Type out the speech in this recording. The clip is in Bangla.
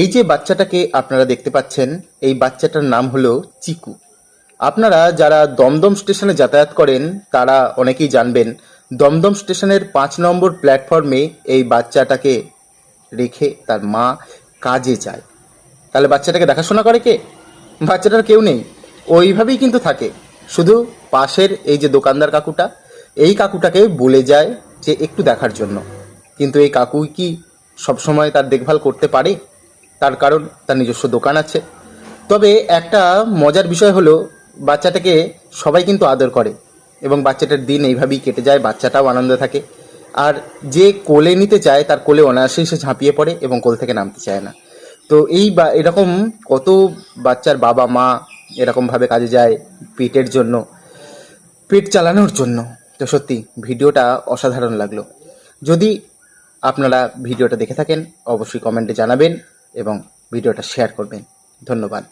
এই যে বাচ্চাটাকে আপনারা দেখতে পাচ্ছেন, এই বাচ্চাটার নাম হলো চিকু। আপনারা যারা দমদম স্টেশনে যাতায়াত করেন, তারা অনেকেই জানবেন, দমদম স্টেশনের পাঁচ নম্বর প্ল্যাটফর্মে এই বাচ্চাটাকে রেখে তার মা কাজে যায়। তাহলে বাচ্চাটাকে দেখাশোনা করে কে? বাচ্চাটার কেউ নেই। ওইভাবেই কিন্তু থাকে। শুধু পাশের এই যে দোকানদার কাকুটা, এই কাকুটাকে বলে যায় যে একটু দেখার জন্য। কিন্তু এই কাকুই কি সবসময় তার দেখভাল করতে পারে? তার কারণ, তার নিজস্ব দোকান আছে। তবে একটা মজার বিষয় হলো, বাচ্চাটাকে সবাই কিন্তু আদর করে এবং বাচ্চাটার দিন এইভাবেই কেটে যায়, বাচ্চাটাও আনন্দে থাকে। আর যে কোলে নিতে চায়, তার কোলে অনায়াসেই সে ঝাঁপিয়ে পড়ে এবং কোল থেকে নামতে চায় না। তো এই বা, এরকম কত বাচ্চার বাবা মা এরকমভাবে কাজে যায় পেটের জন্য, পেট চালানোর জন্য। তো সত্যি, ভিডিওটা অসাধারণ লাগল। যদি আপনারা ভিডিওটা দেখে থাকেন, অবশ্যই কমেন্টে জানাবেন। এবং ভিডিওটা শেয়ার করবেন। ধন্যবাদ।